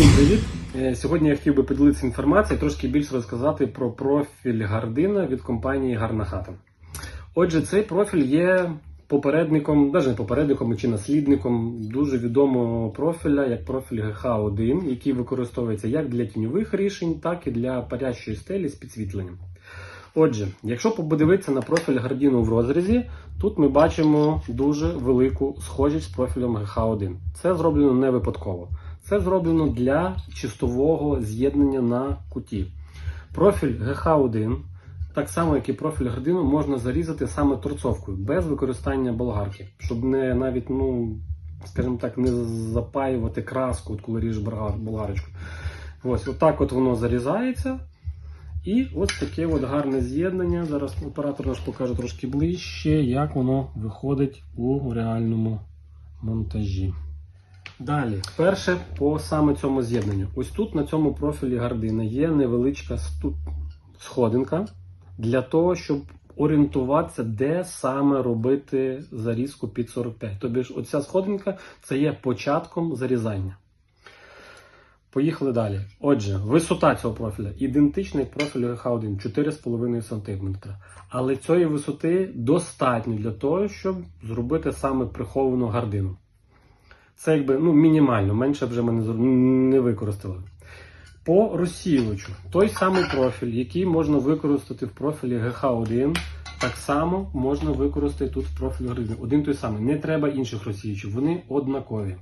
Всім привіт! Е, Сьогодні я хотів би поділитися інформацією, трошки більше розказати про профіль Гардина від компанії Гарна хата. Отже, цей профіль є попередником, навіть не попередником чи наслідником дуже відомого профіля, як профіль GH1, який використовується як для тіньових рішень, так і для парящої стелі з підсвітленням. Отже, якщо подивитися на профіль Гардіну в розрізі, тут ми бачимо дуже велику схожість з профілем GH1. Це зроблено не випадково. Це зроблено для чистового з'єднання на куті. Профіль GH1, так само як і профіль Гардину, можна зарізати саме торцовкою, без використання болгарки, щоб не навіть, ну, скажімо так, не запаювати краску, от коли ріжеш болгарочку. Ось, отак от воно зарізається. І ось таке от гарне з'єднання. Зараз оператор наш покаже трошки ближче, як воно виходить у реальному монтажі. Далі, перше по саме цьому з'єднанню. Ось тут на цьому профілі гардина є невеличка сходинка для того, щоб орієнтуватися, де саме робити зарізку під 45. Тобто оця сходинка це є початком зарізання. Поїхали далі. Отже, висота цього профіля ідентична як профілю GH1 4,5 см. Але цієї висоти достатньо для того, щоб зробити саме приховану гардину. Це якби ну, мінімально, менше вже ми не, використали. По розсіювачу той самий профіль, який можна використати в профілі GH1, так само можна використати тут в профілі гардини. Один той самий. Не треба інших розсіювачів, вони однакові.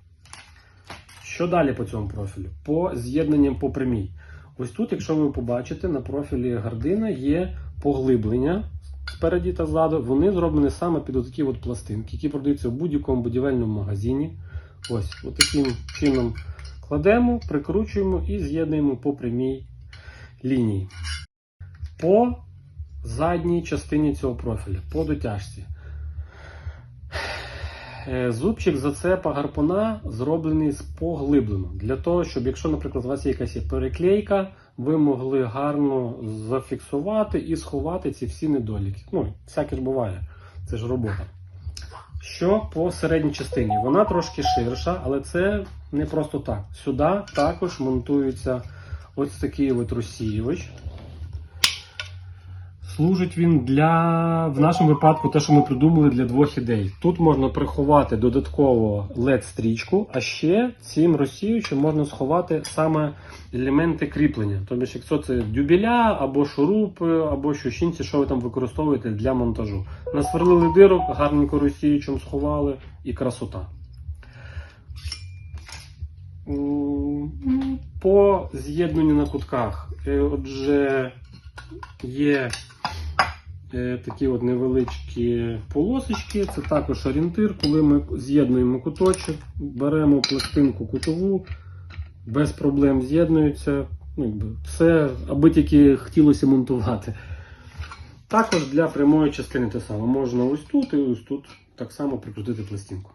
Що далі по цьому профілю? По з'єднанням по прямій. Ось тут, якщо ви побачите, на профілі гардина є поглиблення спереді та ззаду. Вони зроблені саме під такі от пластинки, які продаються в будь-якому будівельному магазині. Ось, таким чином кладемо, прикручуємо і з'єднуємо по прямій лінії. По задній частині цього профіля, по дотяжці. Е, Зубчик зацепа гарпуна зроблений з поглиблено. Для того, щоб, якщо, наприклад, у вас є якась переклейка, ви могли гарно зафіксувати і сховати ці всі недоліки. Ну, всяке ж буває, це ж робота. Що по середній частині? Вона трошки ширша, але це не просто так. Сюди також монтується ось такий от розсіювач. Служить він для, в нашому випадку, те, що ми придумали для двох ідей. Тут можна приховати додатково LED-стрічку, а ще цим розсіюючим можна сховати саме елементи кріплення. Тобто, якщо це дюбеля або шурупи, або щощинці, що ви там використовуєте для монтажу. Насверлили дирок, гарненько розсіючим сховали і красота. По з'єднанню на кутках. Е, Отже, є такі от невеличкі полосочки. Це також орієнтир, коли ми з'єднуємо куточок, беремо пластинку кутову, без проблем з'єднується. Ну, все, аби тільки хотілося монтувати. Також для прямої частини те саме. Можна ось тут і ось тут так само прикрутити пластинку.